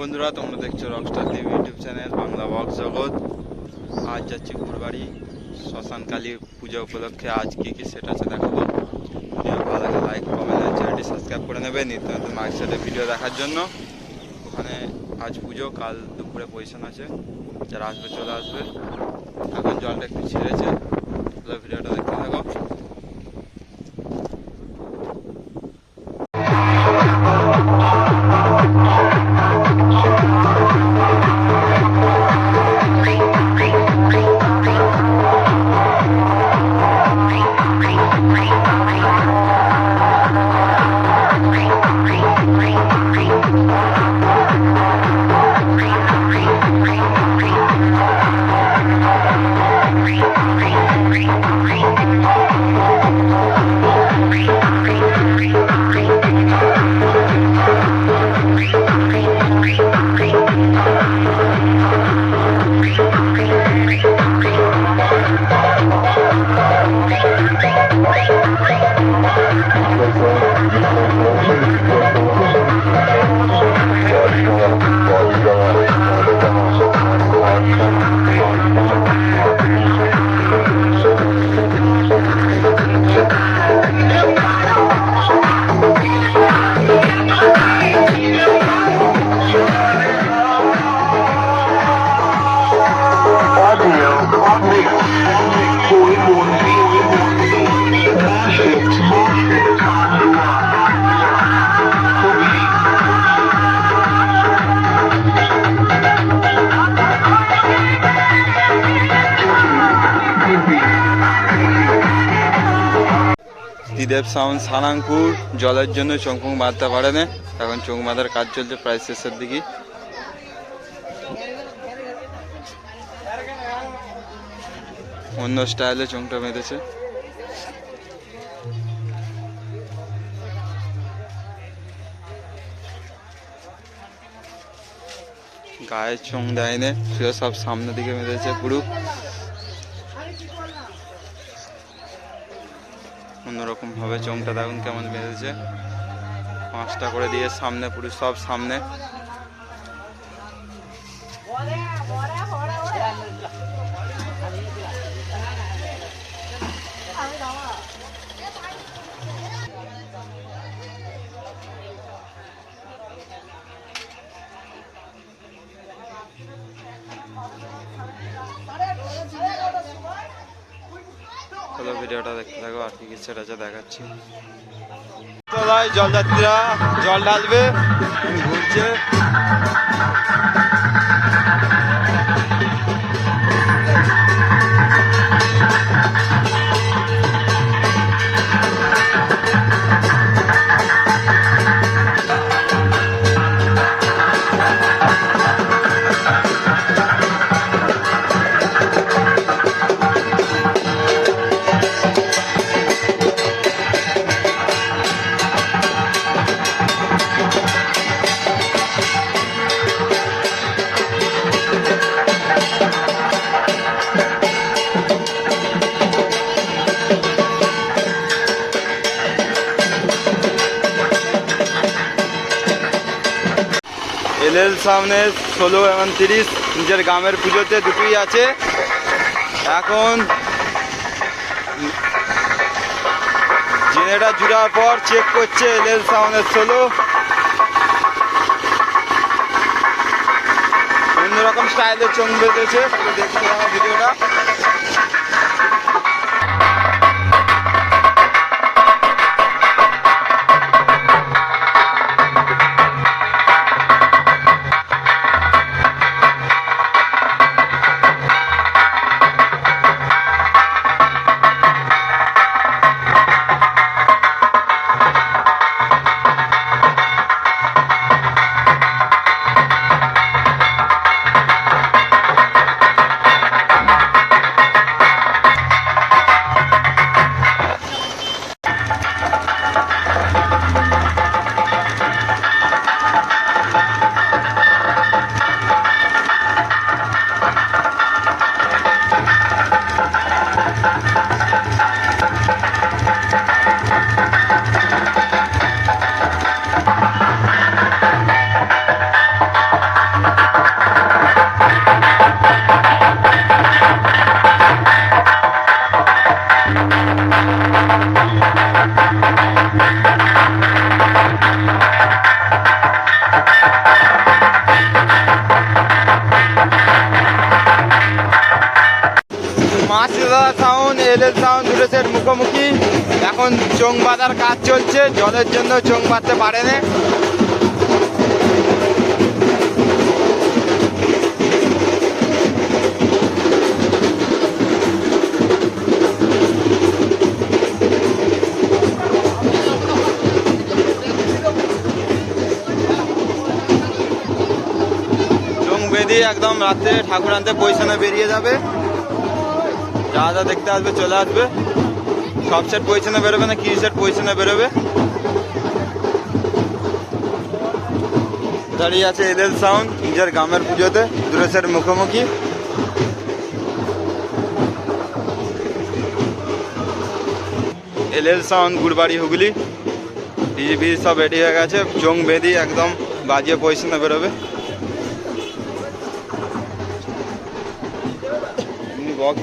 বন্ধুরা, তোমরা দেখছ Rockstar TV YouTube channel Bangla box জগৎ। আজ যাচ্ছি শ্মশান কালী পূজা উপলক্ষে। আজ কী কী সেট আছে দেখাবো? ভিডিও ভালো লাগে লাইক কমেন্ট আর চ্যানেলটি সাবস্ক্রাইব করে নেবে। নিত্য নতুন সেটের ভিডিও দেখার জন্য। ওখানে আজ পুজো, কাল দুপুরে পজিশন আছে। যারা আসবে চলে আসবে। এখন জলটা একটু ছেড়েছে। ভিডিওটা দেখতে থাকো। Audio সাউন্ড সানাংপুর, জলের জন্য চোখমুখ বাঁধতে পারে না এখন চোখ বাঁধার কাজ চলছে প্রায় শেষের দিকে। অন্য স্টাইলে চোখটা বেঁধেছে। গায়ে চোখ দেয়নি শুয়ে সব সামনের দিকে বেঁধেছে পুরো। অন্যরকম ভাবে চোখটা দেখুন কেমন বেঁধেছে। পাঁচটা করে দিয়ে সামনে পুরো, সব সামনে। চলো ভিডিওটা দেখতে থাকো আর কি কি সেটা আছে দেখাচ্ছি জল ঢালবে ঘুরছে। এলএল সামনে ষোলো এবং তিরিশ, নিজের গ্রামের পুজোতে দুটোই আছে। এখন জেনেটা জুড়ার পর চেক করছে রেল সামনের ষোলো। অন্যরকম স্টাইলে বেঁধেছে একটু দেখতে ভিডিওটা। সেট মুখোমুখি। এখন চোং বাঁধার কাজ চলছে, জলের জন্য চোং বাঁধতে পারে না চোং বেঁধে একদম রাত্রে ঠাকুর আনতে পজিশনে বেরিয়ে যাবে। যা যা দেখতে আসবে, চলে আসবে। সব সেট পজিশনে বেরোবে না, কি সেট পজিশনে বেরোবে? দাঁড়িয়ে আছে এলএল সাউন্ড নিজের গ্রামের পুজোতে সেট মুখোমুখি। LL sound Gurbari Hooghly. DGB সব রেডি হয়ে গেছে চোং বেঁধে একদম বাজিয়ে পজিশনে বেরোবে। এমনি বক্স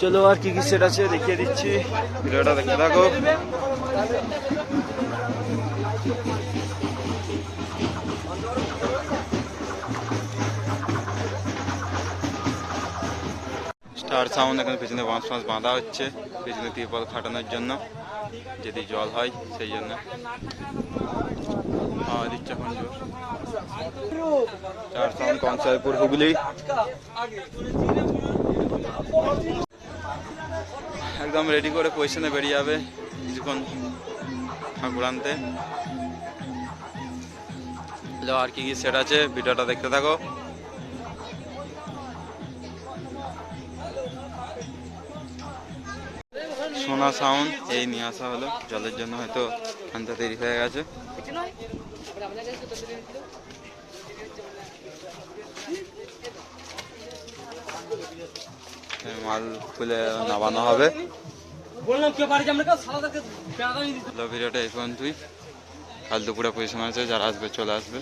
চলো আর কি কি সেট আছে দেখিয়ে দিচ্ছি। ভিডিওটা দেখতে থাকো। স্টার সাউন্ড এখন পেছনে বাঁশ ফাঁস বাঁধা হচ্ছে পেছনে তিরপল খাটানোর জন্য যদি জল হয় সেই জন্য। হাওয়া দিচ্ছে এখন জোর স্টার সাউন্ড কনসাইপুর হুগলি। একদম রেডি করে পজিশনে বেরিয়ে যাবে কিছুক্ষণ ঠাকুর আনতে আর কি কি সেট আছে ভিডিওটা দেখতে থাকো। সোনা সাউন্ড এই নিয়ে আসা হলো জলের জন্য, হয়তো আনতে দেরি হয়ে গেছে। মাল খুলে নামানো হবে। বললাম কে বাড়ি আমরা ভিডিওটা এই পর্যন্তই। কাল দুপুরে পজিশন আছে, যারা আসবে চলে আসবে।